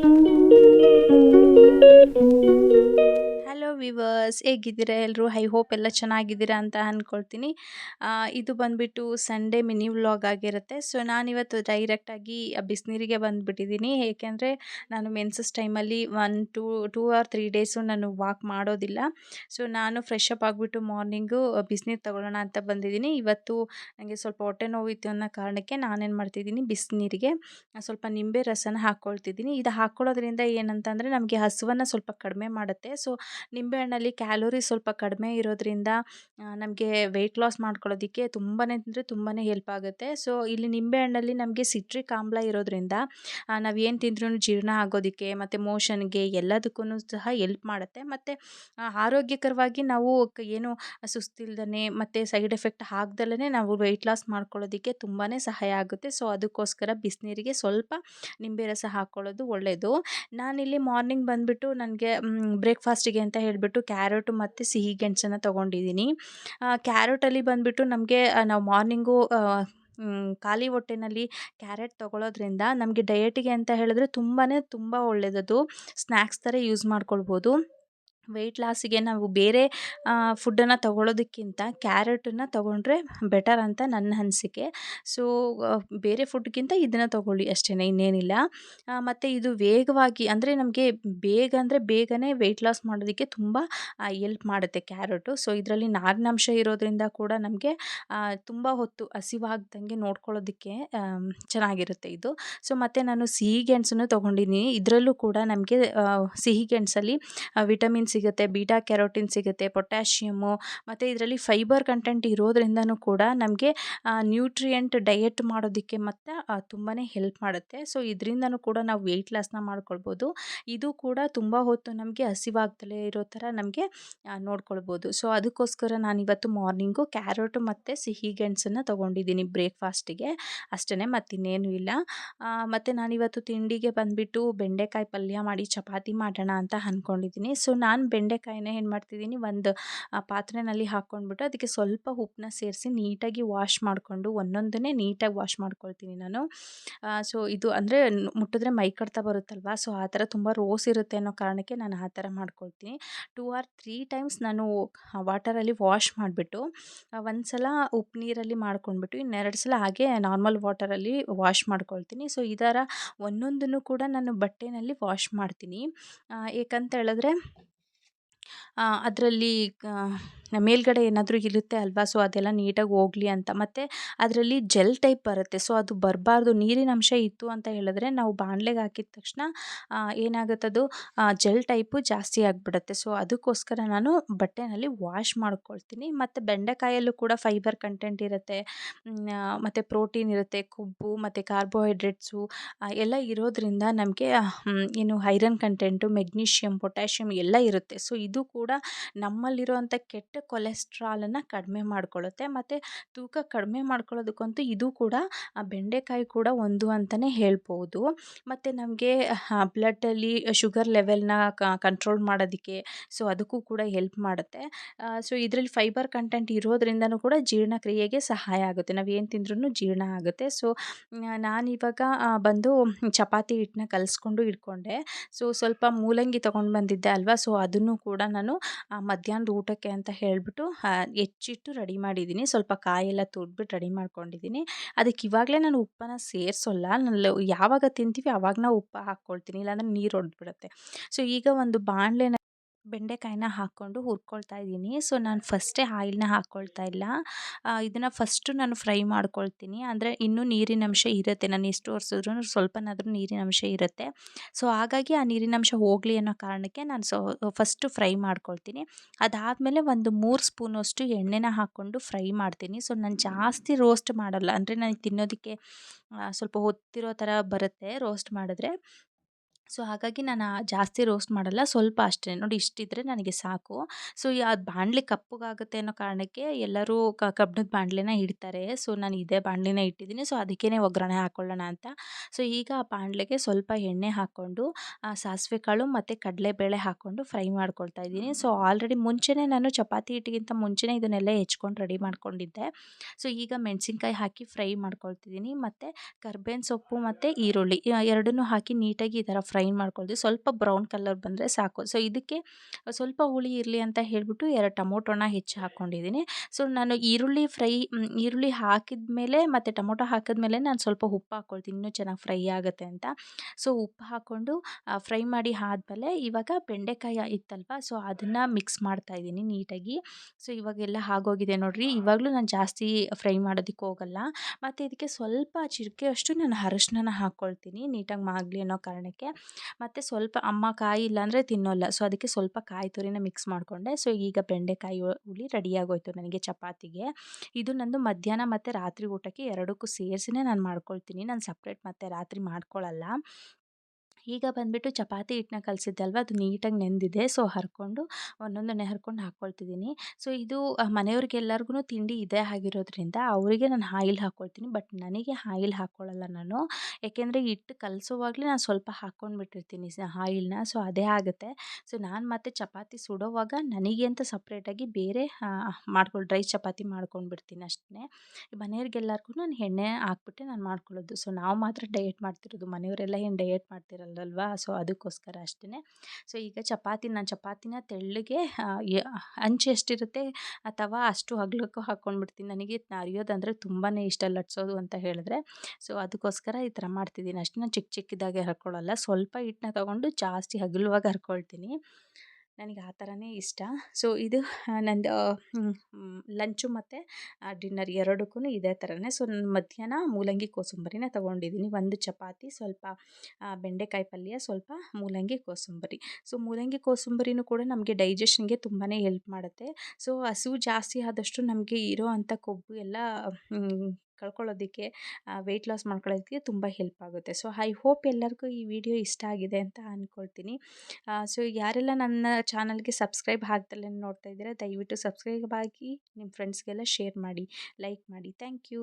Thank you. Hello viewers ಹೇಗಿದ್ದೀರಾ ಎಲ್ಲರೂ I hope ಎಲ್ಲ ಚೆನ್ನಾಗಿದ್ದೀರಾ ಅಂತ ಅಂದ್ಕೊಳ್ತೀನಿ ಇದು ಬಂದುಬಿಟ್ಟು ಸಂಡೇ ಮಿನಿ ವ್ಲಾಗ್ ಆಗಿರುತ್ತೆ. ಸೊ ನಾನಿವತ್ತು ಡೈರೆಕ್ಟಾಗಿ ಬಿಸಿನೀರಿಗೆ ಬಂದುಬಿಟ್ಟಿದ್ದೀನಿ. ಏಕೆಂದರೆ ನಾನು ಮೆನ್ಸಸ್ ಟೈಮಲ್ಲಿ one two two or three days ನಾನು ವಾಕ್ ಮಾಡೋದಿಲ್ಲ. ಸೊ ನಾನು ಫ್ರೆಶ್ ಅಪ್ ಆಗಿಬಿಟ್ಟು ಮಾರ್ನಿಂಗು ಬಿಸಿನೀರು ತಗೊಳ್ಳೋಣ ಅಂತ ಬಂದಿದ್ದೀನಿ. ಇವತ್ತು ನನಗೆ ಸ್ವಲ್ಪ ಹೊಟ್ಟೆ ನೋವಿತ್ತು ಅನ್ನೋ ಕಾರಣಕ್ಕೆ ನಾನೇನು ಮಾಡ್ತಿದ್ದೀನಿ ಬಿಸಿನೀರಿಗೆ ಸ್ವಲ್ಪ ನಿಂಬೆ ರಸನ ಹಾಕ್ಕೊಳ್ತಿದ್ದೀನಿ ಇದು ಹಾಕ್ಕೊಳ್ಳೋದ್ರಿಂದ ಏನಂತಂದರೆ ನಮಗೆ ಹಸುವನ್ನು ಸ್ವಲ್ಪ ಕಡಿಮೆ ಮಾಡುತ್ತೆ. ಸೊ ನಿಂಬೆಹಣ್ಣಲ್ಲಿ ಕ್ಯಾಲೋರಿ ಸ್ವಲ್ಪ ಕಡಿಮೆ ಇರೋದ್ರಿಂದ ನಮಗೆ ವೆಯ್ಟ್ ಲಾಸ್ ಮಾಡ್ಕೊಳ್ಳೋದಕ್ಕೆ ತುಂಬಾ ಅಂದರೆ ತುಂಬಾ ಹೆಲ್ಪ್ ಆಗುತ್ತೆ. ಸೊ ಇಲ್ಲಿ ನಿಂಬೆಹಣ್ಣಲ್ಲಿ ನಮಗೆ ಸಿಟ್ರಿಕ್ ಆಮ್ಲ ಇರೋದ್ರಿಂದ ನಾವು ಏನು ತಿಂದ್ರೂ ಜೀರ್ಣ ಆಗೋದಕ್ಕೆ ಮತ್ತು ಮೋಷನ್ಗೆ ಎಲ್ಲದಕ್ಕೂ ಸಹ ಎಲ್ಪ್ ಮಾಡುತ್ತೆ. ಮತ್ತು ಆರೋಗ್ಯಕರವಾಗಿ ನಾವು ಏನು ಸುಸ್ತಿಲ್ದೇ ಮತ್ತು ಸೈಡ್ ಎಫೆಕ್ಟ್ ಆಗ್ದಲೇ ನಾವು ವೆಯ್ಟ್ ಲಾಸ್ ಮಾಡ್ಕೊಳ್ಳೋದಕ್ಕೆ ತುಂಬಾ ಸಹಾಯ ಆಗುತ್ತೆ. ಸೊ ಅದಕ್ಕೋಸ್ಕರ ಬಿಸಿನೀರಿಗೆ ಸ್ವಲ್ಪ ನಿಂಬೆ ರಸ ಹಾಕ್ಕೊಳ್ಳೋದು ಒಳ್ಳೆಯದು ನಾನಿಲ್ಲಿ ಮಾರ್ನಿಂಗ್ ಬಂದುಬಿಟ್ಟು ನನಗೆ ಬ್ರೇಕ್ಫಾಸ್ಟಿಗೆ ಅಂತ ಹೇಳಿಬಿಟ್ಟು ಕ್ಯಾರೆಟು ಮತ್ತು ಸಿಹಿ ಗೆಣಸನ್ನು ತೊಗೊಂಡಿದ್ದೀನಿ. ಕ್ಯಾರೆಟಲ್ಲಿ ಬಂದುಬಿಟ್ಟು ನಮಗೆ ನಾವು ಮಾರ್ನಿಂಗು ಖಾಲಿ ಹೊಟ್ಟೆನಲ್ಲಿ ಕ್ಯಾರೆಟ್ ತೊಗೊಳೋದ್ರಿಂದ ನಮಗೆ ಡಯಟಿಗೆ ಅಂತ ಹೇಳಿದ್ರೆ ತುಂಬಾ ತುಂಬ ಒಳ್ಳೆಯದದು ಸ್ನ್ಯಾಕ್ಸ್ ಥರ ಯೂಸ್ ಮಾಡ್ಕೊಳ್ಬೋದು. ವೆಯ್ಟ್ ಲಾಸಿಗೆ ನಾವು ಬೇರೆ ಫುಡ್ಡನ್ನು ತಗೊಳ್ಳೋದಕ್ಕಿಂತ ಕ್ಯಾರೆಟನ್ನು ತೊಗೊಂಡ್ರೆ ಬೆಟರ್ ಅಂತ ನನ್ನ ಅನಿಸಿಕೆ. ಸೊ ಬೇರೆ ಫುಡ್ಗಿಂತ ಇದನ್ನು ತೊಗೊಳ್ಳಿ ಅಷ್ಟೇ ಇನ್ನೇನಿಲ್ಲ. ಮತ್ತು ಇದು ವೇಗವಾಗಿ ಅಂದರೆ ನಮಗೆ ಬೇಗ ಅಂದರೆ ಬೇಗನೆ ವೆಯ್ಟ್ ಲಾಸ್ ಮಾಡೋದಕ್ಕೆ ತುಂಬ ಎಲ್ಪ್ ಮಾಡುತ್ತೆ ಕ್ಯಾರೆಟು ಸೊ ಇದರಲ್ಲಿ ನಾರಿನಾಂಶ ಇರೋದ್ರಿಂದ ಕೂಡ ನಮಗೆ ತುಂಬ ಹೊತ್ತು ಹಸಿವಾಗ್ದಂಗೆ ನೋಡ್ಕೊಳ್ಳೋದಕ್ಕೆ ಚೆನ್ನಾಗಿರುತ್ತೆ ಇದು. ಸೊ ಮತ್ತು ನಾನು ಸಿಹಿ ಗೆಣಸನ್ನು ತೊಗೊಂಡಿದ್ದೀನಿ. ಇದರಲ್ಲೂ ಕೂಡ ನಮಗೆ ಸಿಹಿ ಗೆಣಸಲ್ಲಿ ವಿಟಮಿನ್ ಸಿಗುತ್ತೆ, ಬೀಟಾ ಕ್ಯಾರೋಟಿನ್ ಸಿಗುತ್ತೆ ಪೊಟ್ಯಾಷಿಯಮು ಮತ್ತು ಇದರಲ್ಲಿ ಫೈಬರ್ ಕಂಟೆಂಟ್ ಇರೋದ್ರಿಂದನೂ ಕೂಡ ನಮಗೆ ನ್ಯೂಟ್ರಿಯೆಂಟ್ ಡಯೆಟ್ ಮಾಡೋದಕ್ಕೆ ಮತ್ತು ತುಂಬಾ ಹೆಲ್ಪ್ ಮಾಡುತ್ತೆ. ಸೊ, ಇದರಿಂದನೂ ಕೂಡ ನಾವು ವೆಯ್ಟ್ ಲಾಸ್ನ ಮಾಡ್ಕೊಳ್ಬೋದು. ಇದು ಕೂಡ ತುಂಬ ಹೊತ್ತು ನಮಗೆ ಹಸಿವಾಗ್ದಲೇ ಇರೋ ಥರ ನಮಗೆ ನೋಡ್ಕೊಳ್ಬೋದು. ಸೊ, ಅದಕ್ಕೋಸ್ಕರ ನಾನಿವತ್ತು ಮಾರ್ನಿಂಗು ಕ್ಯಾರೆಟು ಮತ್ತು ಸಿಹಿ ಗೆಣಸನ್ನು ತೊಗೊಂಡಿದ್ದೀನಿ ಬ್ರೇಕ್ಫಾಸ್ಟಿಗೆ. ಅಷ್ಟೇ ಮತ್ತಿನ್ನೇನು ಇಲ್ಲ. ಮತ್ತು ನಾನಿವತ್ತು ತಿಂಡಿಗೆ ಬಂದುಬಿಟ್ಟು ಬೆಂಡೆಕಾಯಿ ಪಲ್ಯ ಮಾಡಿ, ಚಪಾತಿ ಮಾಡೋಣ ಅಂತ ಅಂದ್ಕೊಂಡಿದ್ದೀನಿ ಸೊ, ನಾನು ಬೆಂಡೆಕಾಯಿನ ಏನು ಮಾಡ್ತಿದ್ದೀನಿ ಒಂದು ಪಾತ್ರೆನಲ್ಲಿ ಹಾಕ್ಕೊಂಡ್ಬಿಟ್ಟು ಅದಕ್ಕೆ ಸ್ವಲ್ಪ ಉಪ್ಪನ್ನ ಸೇರಿಸಿ ನೀಟಾಗಿ ವಾಶ್ ಮಾಡಿಕೊಂಡು ಒಂದೊಂದನ್ನೇ ನೀಟಾಗಿ ವಾಶ್ ಮಾಡ್ಕೊಳ್ತೀನಿ ನಾನು. ಸೊ ಇದು ಅಂದರೆ ಮುಟ್ಟಿದ್ರೆ ಮೈ ಕಡ್ತಾ ಬರುತ್ತಲ್ವ? ಸೊ ಆ ಥರ ತುಂಬ ರೋಸ್ ಇರುತ್ತೆ ಅನ್ನೋ ಕಾರಣಕ್ಕೆ ನಾನು ಆ ಥರ ಮಾಡ್ಕೊಳ್ತೀನಿ. ಟೂ ಆರ್ ತ್ರೀ ಟೈಮ್ಸ್ ನಾನು ವಾಟರಲ್ಲಿ ವಾಶ್ ಮಾಡಿಬಿಟ್ಟು ಒಂದು ಸಲ ಉಪ್ಪು ನೀರಲ್ಲಿ ಮಾಡ್ಕೊಂಡ್ಬಿಟ್ಟು ಇನ್ನೆರಡು ಸಲ ಹಾಗೆ ನಾರ್ಮಲ್ ವಾಟರಲ್ಲಿ ವಾಶ್ ಮಾಡ್ಕೊಳ್ತೀನಿ. ಸೊ ಇದರ ಒಂದೊಂದನ್ನು ಕೂಡ ನಾನು ಬಟ್ಟೆನಲ್ಲಿ ವಾಶ್ ಮಾಡ್ತೀನಿ. ಏಕಂತ ಹೇಳಿದ್ರೆ ಅದರಲ್ಲಿ ಮೇಲ್ಗಡೆ ಏನಾದರೂ ಇರುತ್ತೆ ಅಲ್ವಾ? ಸೊ, ಅದೆಲ್ಲ ನೀಟಾಗಿ ಹೋಗಲಿ ಅಂತ. ಮತ್ತು ಅದರಲ್ಲಿ ಜೆಲ್ ಟೈಪ್ ಬರುತ್ತೆ. ಸೊ, ಅದು ಬರಬಾರ್ದು. ನೀರಿನ ಅಂಶ ಇತ್ತು ಅಂತ ಹೇಳಿದ್ರೆ ನಾವು ಬಾಣಲೆಗೆ ಹಾಕಿದ ತಕ್ಷಣ ಏನಾಗುತ್ತದು ಜೆಲ್ ಟೈಪು ಜಾಸ್ತಿ ಆಗಿಬಿಡುತ್ತೆ. ಸೊ, ಅದಕ್ಕೋಸ್ಕರ ನಾನು ಬಟ್ಟೆನಲ್ಲಿ ವಾಶ್ ಮಾಡ್ಕೊಳ್ತೀನಿ. ಮತ್ತು ಬೆಂಡೆಕಾಯಲ್ಲೂ ಕೂಡ ಫೈಬರ್ ಕಂಟೆಂಟ್ ಇರುತ್ತೆ. ಮತ್ತು ಪ್ರೋಟೀನ್ ಇರುತ್ತೆ. ಕೊಬ್ಬು, ಮತ್ತು ಕಾರ್ಬೋಹೈಡ್ರೇಟ್ಸು ಎಲ್ಲ ಇರೋದ್ರಿಂದ ನಮಗೆ ಏನು ಐರನ್ ಕಂಟೆಂಟು ಮೆಗ್ನೀಷಿಯಮ್ ಪೊಟ್ಯಾಷಿಯಮ್ ಎಲ್ಲ ಇರುತ್ತೆ. ಸೊ, ಇದು ಕೂಡ ನಮ್ಮಲ್ಲಿರುವಂಥ ಕೆಟ್ಟ ಕೊಲೆಸ್ಟ್ರಾಲನ್ನು ಕಡಿಮೆ ಮಾಡ್ಕೊಳ್ಳುತ್ತೆ ಮತ್ತು ತೂಕ ಕಡಿಮೆ ಮಾಡ್ಕೊಳ್ಳೋದಕ್ಕಂತೂ ಇದು ಕೂಡ ಬೆಂಡೆಕಾಯಿ ಕೂಡ ಒಂದು ಅಂತಲೇ ಹೇಳ್ಬೋದು. ಮತ್ತು ನಮಗೆ ಬ್ಲಡ್ಡಲ್ಲಿ ಶುಗರ್ ಲೆವೆಲ್ನ ಕಂಟ್ರೋಲ್ ಮಾಡೋದಕ್ಕೆ, ಸೊ ಅದಕ್ಕೂ ಕೂಡ ಹೆಲ್ಪ್ ಮಾಡುತ್ತೆ. ಸೊ ಇದರಲ್ಲಿ ಫೈಬರ್ ಕಂಟೆಂಟ್ ಇರೋದ್ರಿಂದನೂ ಕೂಡ ಜೀರ್ಣಕ್ರಿಯೆಗೆ ಸಹಾಯ ಆಗುತ್ತೆ. ನಾವು ಏನು ತಿಂದ್ರೂ ಜೀರ್ಣ ಆಗುತ್ತೆ. ಸೊ ನಾನಿವಾಗ ಬಂದು ಚಪಾತಿ ಹಿಟ್ಟನ್ನ ಕಲಿಸ್ಕೊಂಡು ಇಟ್ಕೊಂಡೆ. ಸೊ ಸ್ವಲ್ಪ ಮೂಲಂಗಿ ತೊಗೊಂಡು ಬಂದಿದ್ದೆ ಅಲ್ವಾ? ಸೊ ಅದನ್ನು ಕೂಡ ನಾನು ಮಧ್ಯಾಹ್ನದ ಊಟಕ್ಕೆ ಅಂತ ಹೇಳಿಬಿಟ್ಟು ಹೆಚ್ಚಿಟ್ಟು ರೆಡಿ ಮಾಡಿದ್ದೀನಿ. ಸ್ವಲ್ಪ ಕಾಯೆಲ್ಲ ತುರಿದ್ಬಿಟ್ಟು ರೆಡಿ ಮಾಡ್ಕೊಂಡಿದ್ದೀನಿ. ಅದಕ್ಕೆ ಇವಾಗಲೇ ನಾನು ಉಪ್ಪನ್ನು ಸೇರಿಸೋಲ್ಲ. ನಾನು ಯಾವಾಗ ತಿಂತೀವಿ ಅವಾಗ ನಾವು ಉಪ್ಪು ಹಾಕ್ಕೊಳ್ತೀನಿ. ಇಲ್ಲಾಂದರೆ ನೀರು ಹೊಡೆದ್ಬಿಡುತ್ತೆ ಸೊ, ಈಗ ಒಂದು ಬಾಣಲೆನ ಬೆಂಡೆಕಾಯಿನ ಹಾಕ್ಕೊಂಡು ಹುರ್ಕೊಳ್ತಾ ಇದ್ದೀನಿ. ಸೊ, ನಾನು ಫಸ್ಟೇ ಆಯಿಲ್ನ ಹಾಕ್ಕೊಳ್ತಾ ಇಲ್ಲ. ಇದನ್ನು ಫಸ್ಟು ನಾನು ಫ್ರೈ ಮಾಡ್ಕೊಳ್ತೀನಿ. ಅಂದರೆ ಇನ್ನೂ ನೀರಿನ ಅಂಶ ಇರುತ್ತೆ. ನಾನು ಎಷ್ಟು ಒರೆಸಿದ್ರು ಸ್ವಲ್ಪನಾದರೂ ನೀರಿನ ಅಂಶ ಇರುತ್ತೆ. ಸೊ, ಹಾಗಾಗಿ ಆ ನೀರಿನ ಅಂಶ ಹೋಗಲಿ ಅನ್ನೋ ಕಾರಣಕ್ಕೆ ನಾನು ಸೊ, ಫಸ್ಟು ಫ್ರೈ ಮಾಡ್ಕೊಳ್ತೀನಿ. ಅದಾದಮೇಲೆ ಒಂದು ಮೂರು ಸ್ಪೂನಷ್ಟು ಎಣ್ಣೆನ ಹಾಕ್ಕೊಂಡು ಫ್ರೈ ಮಾಡ್ತೀನಿ. ಸೊ, ನಾನು ಜಾಸ್ತಿ ರೋಸ್ಟ್ ಮಾಡಲ್ಲ. ಅಂದರೆ ನನಗೆ ತಿನ್ನೋದಕ್ಕೆ ಸ್ವಲ್ಪ ಹೊತ್ತಿರೋ ಥರ ಬರುತ್ತೆ ರೋಸ್ಟ್ ಮಾಡಿದ್ರೆ. ಸೊ ಹಾಗಾಗಿ ನಾನು ಜಾಸ್ತಿ ರೋಸ್ಟ್ ಮಾಡಲ್ಲ, ಸ್ವಲ್ಪ ಅಷ್ಟೇ. ನೋಡಿ ಇಷ್ಟಿದ್ರೆ ನನಗೆ ಸಾಕು. ಸೊ ಅದು ಬಾಣಲೆ ಕಪ್ಪಗಾಗುತ್ತೆ ಅನ್ನೋ ಕಾರಣಕ್ಕೆ ಎಲ್ಲರೂ ಕ ಕಬ್ಬಿಣದ ಬಾಣಲೆನ ಇಡ್ತಾರೆ. ಸೊ ನಾನು ಇದೇ ಬಾಣಲೆನ ಇಟ್ಟಿದ್ದೀನಿ. ಸೊ ಅದಕ್ಕೇ ಒಗ್ಗರಣೆ ಹಾಕೊಳ್ಳೋಣ ಅಂತ. ಸೊ ಈಗ ಆ ಬಾಣಲೆಗೆ ಸ್ವಲ್ಪ ಎಣ್ಣೆ ಹಾಕ್ಕೊಂಡು ಸಾಸಿವೆ ಕಾಳು ಮತ್ತು ಕಡಲೆಬೇಳೆ ಹಾಕ್ಕೊಂಡು ಫ್ರೈ ಮಾಡ್ಕೊಳ್ತಾ ಇದ್ದೀನಿ. ಸೊ ಆಲ್ರೆಡಿ ಮುಂಚೆನೇ ನಾನು ಚಪಾತಿ ಹಿಟ್ಟಿಗಿಂತ ಮುಂಚೆನೇ ಇದನ್ನೆಲ್ಲ ಹೆಚ್ಕೊಂಡು ರೆಡಿ ಮಾಡ್ಕೊಂಡಿದ್ದೆ. ಸೊ ಈಗ ಮೆಣಸಿನ್ಕಾಯಿ ಹಾಕಿ ಫ್ರೈ ಮಾಡ್ಕೊಳ್ತಿದ್ದೀನಿ. ಮತ್ತು ಕರ್ಬೇವಿನ ಸೊಪ್ಪು ಮತ್ತು ಈರುಳ್ಳಿ ಎರಡನ್ನೂ ಹಾಕಿ ನೀಟಾಗಿ ಈ ಥರ ಫ್ರೈ ಫ್ರೈ ಮಾಡ್ಕೊಳ್ತೀವಿ ಸ್ವಲ್ಪ ಬ್ರೌನ್ ಕಲರ್ ಬಂದರೆ ಸಾಕು. ಸೊ, ಇದಕ್ಕೆ ಸ್ವಲ್ಪ ಹುಳಿ ಇರಲಿ ಅಂತ ಹೇಳಿಬಿಟ್ಟು ಎರಡು ಟೊಮೊಟೊನ ಹೆಚ್ಚು ಹಾಕ್ಕೊಂಡಿದ್ದೀನಿ. ಸೊ, ನಾನು ಈರುಳ್ಳಿ ಫ್ರೈ ಈರುಳ್ಳಿ ಹಾಕಿದ ಮೇಲೆ ಮತ್ತು ಟೊಮೊಟೊ ಹಾಕಿದ್ಮೇಲೆ ನಾನು ಸ್ವಲ್ಪ ಉಪ್ಪು ಹಾಕ್ಕೊಳ್ತೀನಿ. ಇನ್ನೂ ಚೆನ್ನಾಗಿ ಫ್ರೈ ಆಗುತ್ತೆ ಅಂತ. ಸೊ, ಉಪ್ಪು ಹಾಕ್ಕೊಂಡು ಫ್ರೈ ಮಾಡಿ ಆದಮೇಲೆ ಇವಾಗ ಬೆಂಡೆಕಾಯಿ ಇತ್ತಲ್ವ, ಸೊ, ಅದನ್ನು ಮಿಕ್ಸ್ ಮಾಡ್ತಾಯಿದ್ದೀನಿ ನೀಟಾಗಿ. ಸೊ, ಇವಾಗೆಲ್ಲ ಆಗೋಗಿದೆ ನೋಡಿರಿ. ಇವಾಗಲೂ ನಾನು ಜಾಸ್ತಿ ಫ್ರೈ ಮಾಡೋದಕ್ಕೆ ಹೋಗಲ್ಲ. ಮತ್ತು ಇದಕ್ಕೆ ಸ್ವಲ್ಪ ಚಿರಿಕೆಯಷ್ಟು ನಾನು ಅರಶಿನ ಹಾಕ್ಕೊಳ್ತೀನಿ ನೀಟಾಗಿ ಮಾಗಲಿ ಅನ್ನೋ ಕಾರಣಕ್ಕೆ. ಮತ್ತು ಸ್ವಲ್ಪ ಅಮ್ಮ ಕಾಯಿ ಇಲ್ಲಾಂದರೆ ತಿನ್ನೋಲ್ಲ. ಸೊ ಅದಕ್ಕೆ ಸ್ವಲ್ಪ ಕಾಯಿ ತುರಿನ ಮಿಕ್ಸ್ ಮಾಡಿಕೊಂಡೆ. ಸೊ ಈಗ ಬೆಂಡೆಕಾಯಿ ಹುಳಿ ರೆಡಿಯಾಗೋಯ್ತು ನನಗೆ ಚಪಾತಿಗೆ. ಇದು ನಂದು ಮಧ್ಯಾಹ್ನ ಮತ್ತು ರಾತ್ರಿ ಊಟಕ್ಕೆ ಎರಡಕ್ಕೂ ಸೇರಿಸಿನೇ ನಾನು ಮಾಡ್ಕೊಳ್ತೀನಿ. ನಾನು ಸಪ್ರೇಟ್ ಮತ್ತು ರಾತ್ರಿ ಮಾಡ್ಕೊಳ್ಳಲ್ಲ ಈಗ ಬಂದುಬಿಟ್ಟು ಚಪಾತಿ ಹಿಟ್ಟನ್ನ ಕಲಸಿದ್ದೆ ಅಲ್ವ ಅದು ನೀಟಾಗಿ ನೆಂದಿದೆ. ಸೊ, ಹರ್ಕೊಂಡು ಒಂದೊಂದನ್ನೇ ಹರ್ಕೊಂಡು ಹಾಕ್ಕೊಳ್ತಿದ್ದೀನಿ ಸೊ, ಇದು ಮನೆಯವ್ರಿಗೆಲ್ಲರಿಗೂ ತಿಂಡಿ ಇದೇ ಆಗಿರೋದ್ರಿಂದ ಅವರಿಗೆ ನಾನು ಆಯಿಲ್ ಹಾಕ್ಕೊಳ್ತೀನಿ ಬಟ್ ನನಗೆ ಆಯಿಲ್ ಹಾಕ್ಕೊಳ್ಳಲ್ಲ ನಾನು. ಯಾಕೆಂದರೆ ಹಿಟ್ಟು ಕಲಿಸುವಾಗಲೇ ನಾನು ಸ್ವಲ್ಪ ಹಾಕ್ಕೊಂಡ್ಬಿಟ್ಟಿರ್ತೀನಿ ಆಯಿಲ್ನ ಸೊ, ಅದೇ ಆಗುತ್ತೆ. ಸೊ, ನಾನು ಮತ್ತೆ ಚಪಾತಿ ಸುಡೋವಾಗ ನನಗೆ ಅಂತ ಸಪ್ರೇಟಾಗಿ ಬೇರೆ ಮಾಡ್ಕೊಳ್ಳಿ ಡ್ರೈ ಚಪಾತಿ ಮಾಡ್ಕೊಂಡ್ಬಿಡ್ತೀನಿ ಅಷ್ಟೇ. ಮನೆಯವ್ರಿಗೆಲ್ಲರಿಗೂ ನಾನು ಎಣ್ಣೆ ಹಾಕ್ಬಿಟ್ಟೆ ನಾನು ಮಾಡ್ಕೊಳ್ಳೋದು. ಸೊ, ನಾವು ಮಾತ್ರ ಡಯೆಟ್ ಮಾಡ್ತಿರೋದು. ಮನೆಯವರೆಲ್ಲ ಏನು ಡಯೆಟ್ ಮಾಡ್ತಿರಲ್ಲ? ಅಲ್ವಾ ಸೊ, ಅದಕ್ಕೋಸ್ಕರ ಅಷ್ಟೇ ಸೊ, ಈಗ ಚಪಾತಿ, ನಾನು ಚಪಾತಿನ ತೆಳ್ಳಗೆ ಅಂಚು ಎಷ್ಟಿರುತ್ತೆ ಅಥವಾ ಅಷ್ಟು ಹಗ್ಲಕ್ಕೂ ಹಾಕ್ಕೊಂಡ್ಬಿಡ್ತೀನಿ ನನಗೆ ಅರಿಯೋದಂದರೆ ತುಂಬಾ ಇಷ್ಟ ಲಟ್ಸೋದು ಅಂತ ಹೇಳಿದ್ರೆ. ಸೊ, ಅದಕ್ಕೋಸ್ಕರ ಈ ಥರ ಮಾಡ್ತಿದ್ದೀನಿ. ಅಷ್ಟು ಚಿಕ್ಕ ಚಿಕ್ಕದಾಗೆ ಹರ್ಕೊಳ್ಳೋಲ್ಲ. ಸ್ವಲ್ಪ ಹಿಟ್ಟನ್ನ ತೊಗೊಂಡು ಜಾಸ್ತಿ ಹಗಲುವಾಗಿ ಹರ್ಕೊಳ್ತೀನಿ. ನನಗೆ ಆ ಥರನೇ ಇಷ್ಟ. ಸೊ, ಇದು ನಂದು ಲಂಚು ಮತ್ತು ಡಿನ್ನರ್ ಎರಡಕ್ಕೂ ಇದೇ ಥರನೇ. ಸೊ, ನಾನು ಮಧ್ಯಾಹ್ನ ಮೂಲಂಗಿ ಕೋಸಂಬರಿನ ತೊಗೊಂಡಿದ್ದೀನಿ. ಒಂದು ಚಪಾತಿ, ಸ್ವಲ್ಪ ಬೆಂಡೆಕಾಯಿ ಪಲ್ಯ, ಸ್ವಲ್ಪ ಮೂಲಂಗಿ ಕೋಸಂಬರಿ. ಸೊ, ಮೂಲಂಗಿ ಕೋಸಂಬರಿನೂ ಕೂಡ ನಮಗೆ ಡೈಜೆಷನ್ಗೆ ತುಂಬಾ ಹೆಲ್ಪ್ ಮಾಡುತ್ತೆ. ಸೊ ಹಸಿವು ಜಾಸ್ತಿ ಆದಷ್ಟು ನಮಗೆ ಇರೋ ಅಂಥ ಕೊಬ್ಬು ಎಲ್ಲ ಕಳ್ಕೊಳ್ಳೋದಕ್ಕೆ ವೆಯ್ಟ್ ಲಾಸ್ ಮಾಡ್ಕೊಳ್ಳೋದಕ್ಕೆ ತುಂಬ ಹೆಲ್ಪ್ ಆಗುತ್ತೆ. ಸೊ ಐ ಹೋಪ್ ಎಲ್ಲರಿಗೂ ಈ ವಿಡಿಯೋ ಇಷ್ಟ ಆಗಿದೆ ಅಂತ ಅಂದ್ಕೊಳ್ತೀನಿ ಸೊ ಯಾರೆಲ್ಲ ನನ್ನ ಚಾನಲ್ಗೆ ಸಬ್ಸ್ಕ್ರೈಬ್ ಆಗ್ತಲೇ ನೋಡ್ತಾ ಇದ್ದೀರಾ, ದಯವಿಟ್ಟು ಸಬ್ಸ್ಕ್ರೈಬ್ ಆಗಿ ನಿಮ್ಮ ಫ್ರೆಂಡ್ಸ್ಗೆಲ್ಲ ಶೇರ್ ಮಾಡಿ ಲೈಕ್ ಮಾಡಿ. Thank you